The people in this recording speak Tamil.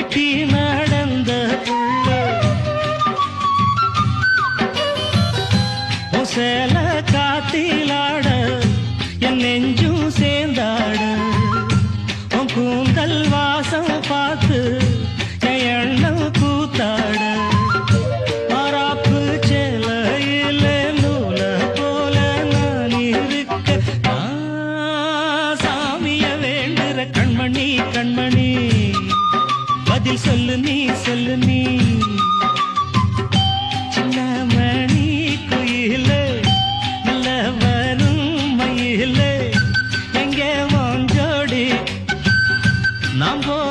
எட்டி நடந்த புள்ள சேல காத்திலாட என் நெஞ்சும் சேர்ந்தாட. பதில் சொல்லு நீ சொல்லு நீ. சின்ன மணி குயிலே நல்ல வரும் மயிலே. எங்கே வாஞ்சோடி? நாம் போ